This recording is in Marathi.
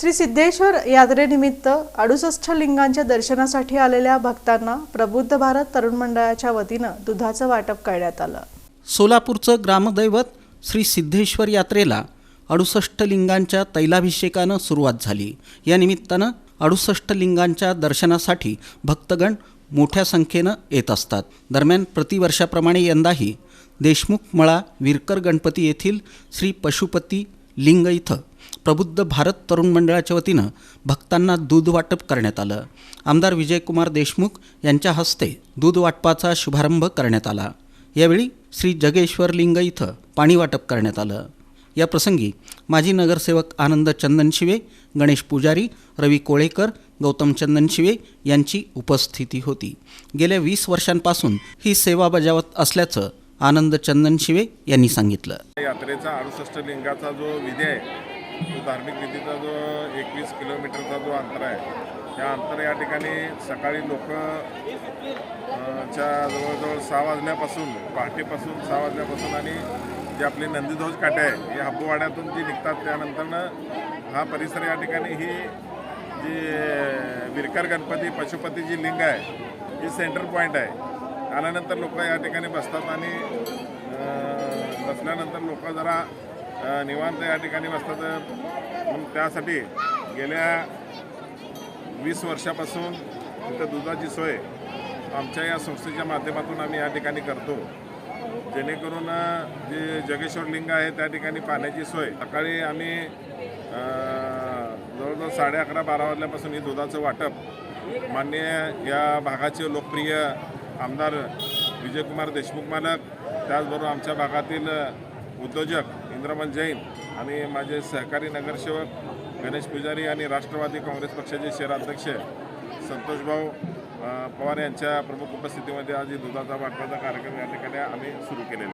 श्री सिद्धेश्वर यात्रेनिमित्त अडुसष्ट लिंगांच्या दर्शनासाठी आलेल्या भक्तांना प्रबुद्ध भारत तरुण मंडळाच्या वतीनं दुधाचं वाटप करण्यात आलं. सोलापूरचं ग्रामदैवत श्री सिद्धेश्वर यात्रेला अडुसष्ट लिंगांच्या तैलाभिषेकानं सुरुवात झाली. या निमित्तानं अडुसष्ट लिंगांच्या दर्शनासाठी भक्तगण मोठ्या संख्येनं येत असतात. दरम्यान प्रतिवर्षाप्रमाणे यंदाही देशमुख मळा विरकर गणपती येथील श्री पशुपती लिंग इथं प्रबुद्ध भारत तरुण मंडळाच्या वतीनं भक्तांना दूध वाटप करण्यात आलं. आमदार विजयकुमार देशमुख यांच्या हस्ते दूध वाटपाचा शुभारंभ करण्यात आला. यावेळी श्री जगेश्वर लिंग इथं पाणी वाटप करण्यात आलं. या प्रसंगी माजी नगरसेवक आनंद चंदनशिवे गणेश पुजारी रवी कोळेकर गौतम चंदनशिवे यांची उपस्थिती होती. गेल्या वीस वर्षांपासून ही सेवा बजावत असल्याचं आनंद चंदन शिवे यांनी सांगितलं. यात्रेचा अडुसष्ट लिंगाचा जो विधी आहे तो धार्मिक विधीचा जो एकवीस किलोमीटरचा जो अंतर आहे त्या अंतर या ठिकाणी सकाळी लोक च्या जवळजवळ सहा वाजल्यापासून पहाटेपासून सहा वाजल्यापासून आणि जे आपली नंदीध्वज काटे आहे या हब्बवाड्यातून जी निघतात त्यानंतरनं हा परिसर या ठिकाणी ही जी विरकर गणपती पशुपती जी लिंग आहे ही सेंटर पॉईंट आहे. आल्यानंतर लोक या ठिकाणी बसतात आणि बसल्यानंतर लोक जरा निवांत या ठिकाणी बसतात. म्हणून त्यासाठी गेल्या वीस वर्षापासून तिथं दुधाची सोय आमच्या या संस्थेच्या माध्यमातून आम्ही या ठिकाणी करतो. जेणेकरून जे जगेश्वर लिंग आहे त्या ठिकाणी पाण्याची सोय. सकाळी आम्ही जवळजवळ साडे अकरा बारा वाजल्यापासून ही दुधाचं वाटप मान्य या भागाचे लोकप्रिय आमदार विजयकुमार देशमुख मालक त्याचबरोबर आमच्या भागातील उद्योजक इंद्रमल जैन आणि माझे सहकारी नगरसेवक गणेश पुजारी आणि राष्ट्रवादी काँग्रेस पक्षाचे शहराध्यक्ष संतोषभाऊ पवार यांच्या प्रमुख उपस्थितीमध्ये आज दुधाचा वाटपाचा कार्यक्रम या ठिकाणी आम्ही सुरू केलेला